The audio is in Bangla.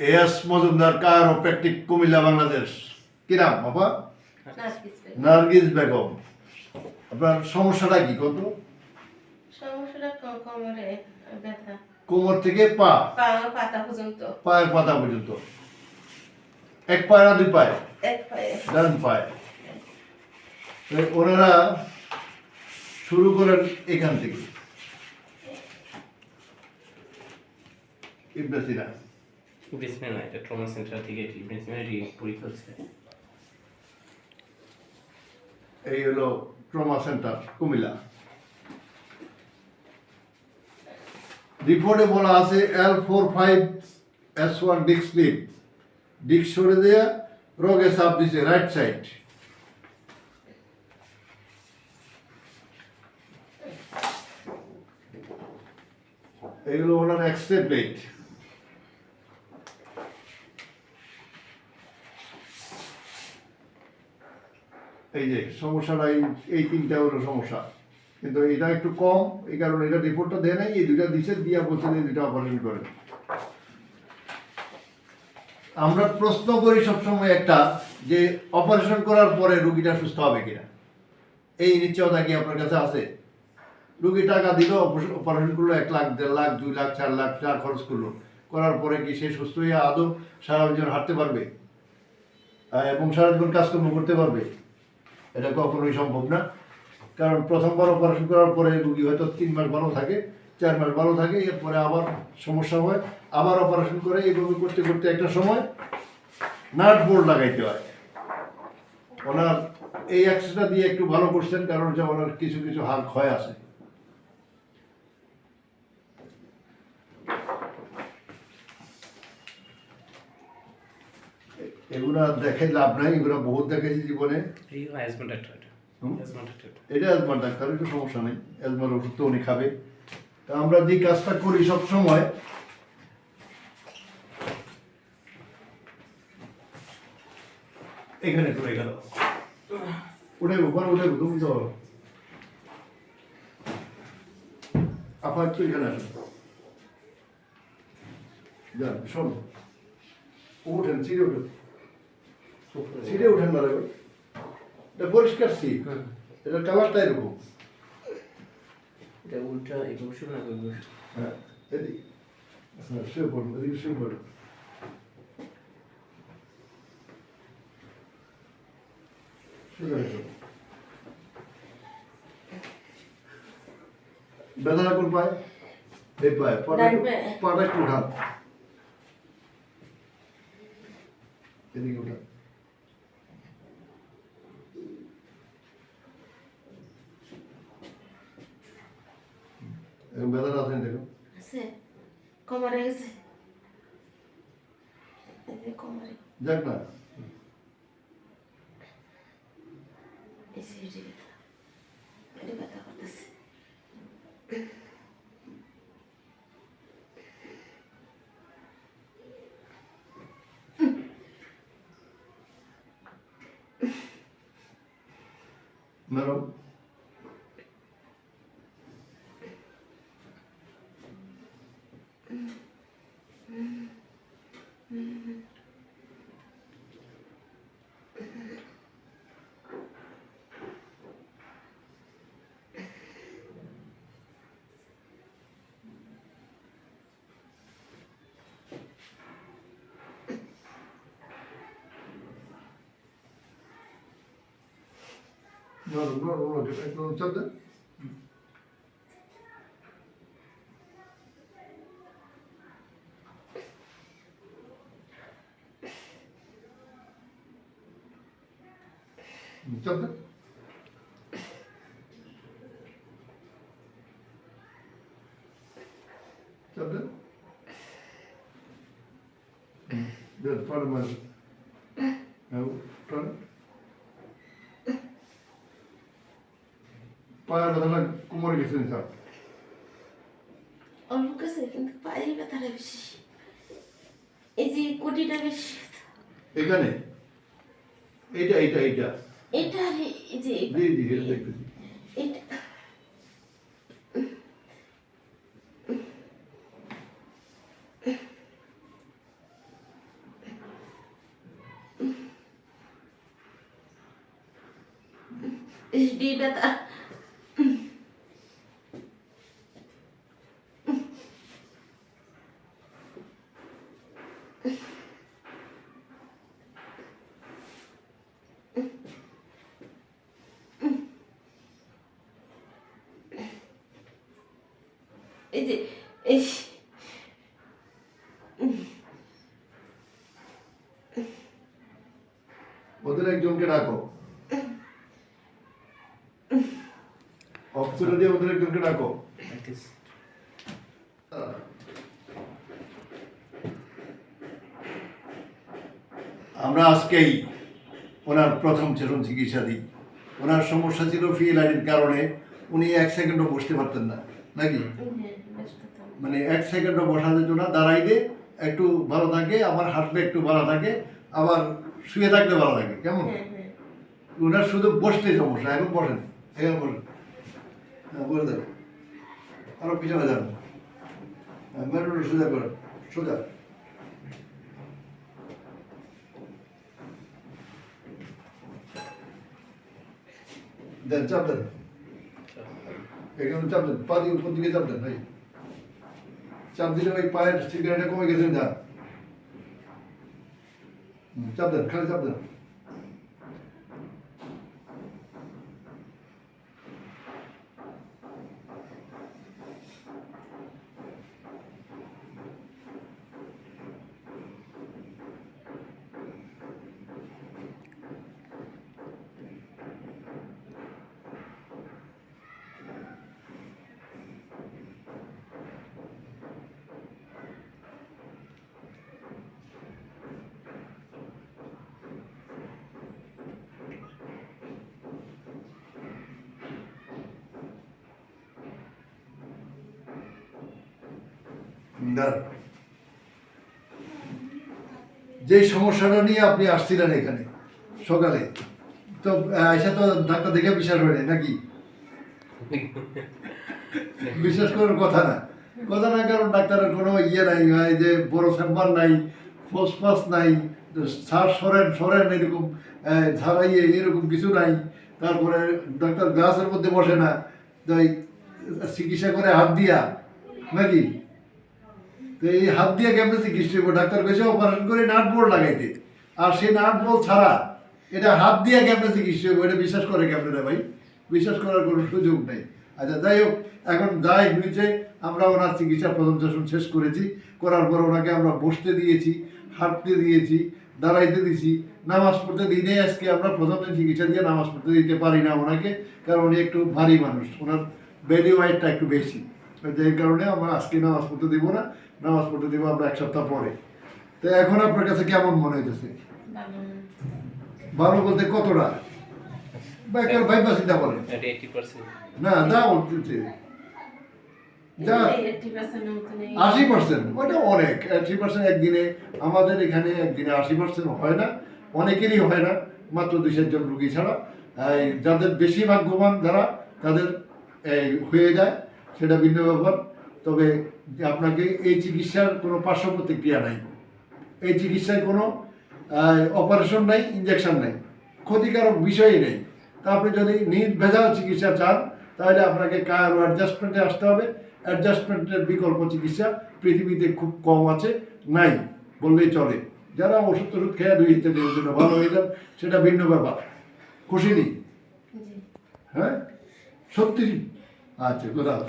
S Majumdar chiropractic Comilla Bangladesh. কি নাম বাবা? নার্গিস বেগম। আপনার সমস্যাটা কি কত? সমস্যাটা কোমরে ব্যথা। কোমর থেকে পা? পা পাতা পর্যন্ত। পায়ের পাতা পর্যন্ত। এক পায়ে না দুই পায়ে? এক পায়ে। ডান পায়ে। ওনারা শুরু করেন এখান থেকে। সিনা বেসমেন্ট না, এটা ট্রমা সেন্টার থেকে এটি বেসমেন্ট পরীক্ষা হচ্ছে। এই হলো ট্রমা সেন্টার কুমিল্লা। রিপোর্টে বলা আছে L four five S one disc slip disc সরে দেয়া রোগে চাপ দিছে রাইট সাইড এগুলো ওনার এক্সরে প্লেট এই যে সমস্যাটা এই এই তিনটা হলো সমস্যা। কিন্তু এটা একটু কম, এই কারণে এটা রিপোর্টটা দেয় নাই, এই দুইটা দিছে, দিয়া বলছে যে দুইটা অপারেশন করেন আমরা প্রশ্ন করি সবসময় একটা, যে অপারেশন করার পরে রুগীটা সুস্থ হবে কিনা। এই নিশ্চয়তা কি আপনার কাছে আছে? রুগী টাকা দিল অপারেশন করল, এক লাখ, দেড় লাখ, দুই লাখ, চার লাখ, যা খরচ করল। করার পরে কি সে সুস্থ হয়ে আদৌ সারা জীবন হাঁটতে পারবে? এবং সারা জীবন কাজকর্ম করতে পারবে? এটা কখনোই সম্ভব না। কারণ প্রথমবার অপারেশন করার পরে রুগী হয়তো তিন মাস ভালো থাকে, চার মাস ভালো থাকে, এরপরে আবার সমস্যা হয়। আবার অপারেশন করে এইভাবে করতে করতে একটা সময় নাট বোর্ড লাগাইতে হয়। ওনার এই অ্যাক্সেসটা দিয়ে একটু ভালো করছেন, কারণ যে ওনার কিছু কিছু হাল ক্ষয় আছে। এগুলা দেখে লাভ নাই এগুলা বহুত দেখেছি জীবনে। এটা। ডাক্তার এটা। সমস্যা নেই। অ্যাজমার ওষুধ তো উনি খাবে। তা আমরা যে কাজটা করি সব সময় এখানে পড়ে গেল। উঠে উপর উঠে তুমি তো আপার তো এখানে আসুন। যান শোন। উঠেন সিঁড়ে উঠেন। সিঁড়ে উঠেন না এটা পরিষ্কার সিট এটার কালারটা এরকম। এটা উল্টা এগুলো শুরু না করব হ্যাঁ এদিকে। হ্যাঁ শুয়ে পড়ুন এদিকে শুয়ে পড়ুন। বেদনা কোন পায়? এই পায়। পাটা একটু- পাটা একটু উঠান। এদিকে উঠান এরকম বেদনা আছে দেখো আছে কোমরে গেছে এই যে কোমরে যাক না No. নরম নরম নরম একটু চাপ দেন চাপ দেন চাপ দেন পায়ের ব্যথাটা কোমরে গেছে স্যার? অল্প গেছে কিন্তু পায়ের ব্যথাটা বেশি। এই যে কোটিটা বেশি। এখানে? এইটা এইটা এইটা। এটা এই যে জি জি এটা দেখতেছি। এটা Ich liebe das. এই যে এই ওদের একজনকে ডাকো। অফ করে দিয়ে ওদের একজনকে ডাকো। আজকেই ওনার প্রথম চরণ চিকিৎসা দিই। ওনার সমস্যা ছিল ফিএলআইডির কারণে উনি এক সেকেন্ডও বসতে পারতেন না নাকি? মানে এক সেকেন্ডও বসা যেত না দাঁড়াইলে একটু ভালো থাকে আবার হাঁটলে একটু ভালো থাকে আবার শুয়ে থাকলে ভালো থাকে কেমন? ওনার শুধু বসতে সমস্যা এখন বসেন এখন বসেন। হ্যাঁ বলে দেন আরও পিছনে যান। হ্যাঁ সোজা করেন সোজা। দেন চাপ দেন এখানে চাপ দেন পা দিয়ে উপর দিকে চাপ দেন ভাই চাপ দিলে ওই পায়ের সিগারেটে কমে গেছেন যা সমস্যাটা নিয়ে আপনি আসছিলেন এখানে সকালে, তো আয়সা তো ডাক্তার দেখে বিশ্বাস হয়নি, নাকি? বিশ্বাস করার কথা না। কথা না কারণ ডাক্তারের কোনো ইয়ে নাই যে বড় চেম্বার নাই, ফোসফাস নাই শ্বাস সরেন সরেন এরকম ঝাড়াইয়ে এরকম কিছু নাই। তারপরে ডাক্তার গ্লাসের মধ্যে বসে না তো এই চিকিৎসা করে হাত দিয়া, নাকি? তো এই হাত দিয়ে কেমনে চিকিৎসা করব? ডাক্তার কেছে অপারেশন করে নাট বোর্ড লাগাইতে। আর সেই নাট বোর্ড ছাড়া এটা হাত দিয়ে কেমনে চিকিৎসা করব? এটা বিশ্বাস করে কেমনে ভাই? বিশ্বাস করার কোনো সুযোগ নেই। আচ্ছা যাই হোক, এখন যাই হয়েছে আমরা ওনার চিকিৎসা প্রথম সেশন শেষ করেছি। করার পর ওনাকে আমরা বসতে দিয়েছি, হাঁটতে দিয়েছি, দাঁড়াইতে দিয়েছি নামাজ পড়তে দিনে আজকে আমরা প্রথম চিকিৎসা দিয়ে নামাজ পড়তে দিতে পারি না ওনাকে, কারণ উনি একটু ভারী মানুষ। ওনার বেডি ওয়াইটটা একটু বেশি। যে কারণে আমরা আজকে নামাজ পড়তে দিব না। নামাজ পড়তে দিব আমরা এক সপ্তাহ পরে। তো এখন আপনার কাছে কেমন মনে হইতেছে? ভালো বলতে কতটা? ভাই বলেন। না যা। আশি পার্সেন্ট ওটা অনেক। আশি পার্সেন্ট একদিনে আমাদের এখানে একদিনে আশি পার্সেন্ট হয় না। অনেকেরই হয় না মাত্র দুই চারজন রুগী ছাড়া। যাদের বেশি ভাগ্যবান যারা তাদের এই হয়ে যায়। সেটা ভিন্ন ব্যাপার। তবে আপনাকে এই চিকিৎসার কোনো পার্শ্ব প্রতিক্রিয়া নাই। এই চিকিৎসায় কোনো অপারেশন নাই ইঞ্জেকশন নাই ক্ষতিকারক বিষয়ই নেই। তা আপনি যদি নির্ভেজাল চিকিৎসা চান তাহলে আপনাকে কার অ্যাডজাস্টমেন্টে আসতে হবে। অ্যাডজাস্টমেন্টের বিকল্প চিকিৎসা পৃথিবীতে খুব কম আছে নাই বললেই চলে। যারা ওষুধ টষুধ খেয়ে দুই হিতে জন্য ভালো হয়ে যান সেটা ভিন্ন ব্যাপার। খুশি নেই? হ্যাঁ? সত্যি? আচ্ছা কোথাও